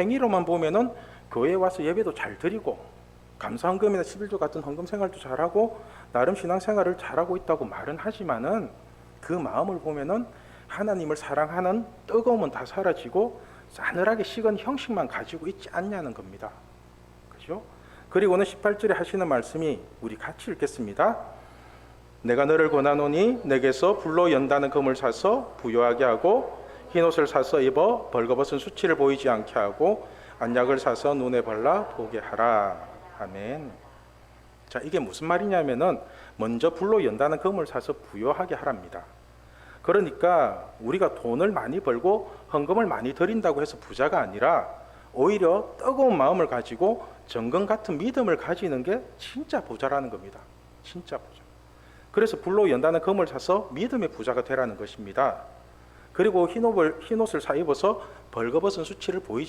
행위로만 보면은 교회에 와서 예배도 잘 드리고 감사헌금이나 11조 같은 헌금 생활도 잘하고 나름 신앙생활을 잘하고 있다고 말은 하지만은 그 마음을 보면은 하나님을 사랑하는 뜨거움은 다 사라지고 싸늘하게 식은 형식만 가지고 있지 않냐는 겁니다. 그죠? 그리고는 18절에 하시는 말씀이 우리 같이 읽겠습니다. 내가 너를 권하노니 내게서 불로 연다는 금을 사서 부요하게 하고 흰 옷을 사서 입어 벌거벗은 수치를 보이지 않게 하고 안약을 사서 눈에 발라 보게 하라. 아멘. 자, 이게 무슨 말이냐면은 먼저 불로 연다는 금을 사서 부요하게 하랍니다. 그러니까 우리가 돈을 많이 벌고 헌금을 많이 드린다고 해서 부자가 아니라 오히려 뜨거운 마음을 가지고 정금 같은 믿음을 가지는 게 진짜 부자라는 겁니다. 진짜 부자. 그래서 불로 연다는 금을 사서 믿음의 부자가 되라는 것입니다. 그리고 흰 옷을, 흰 옷을 사 입어서 벌거벗은 수치를 보이지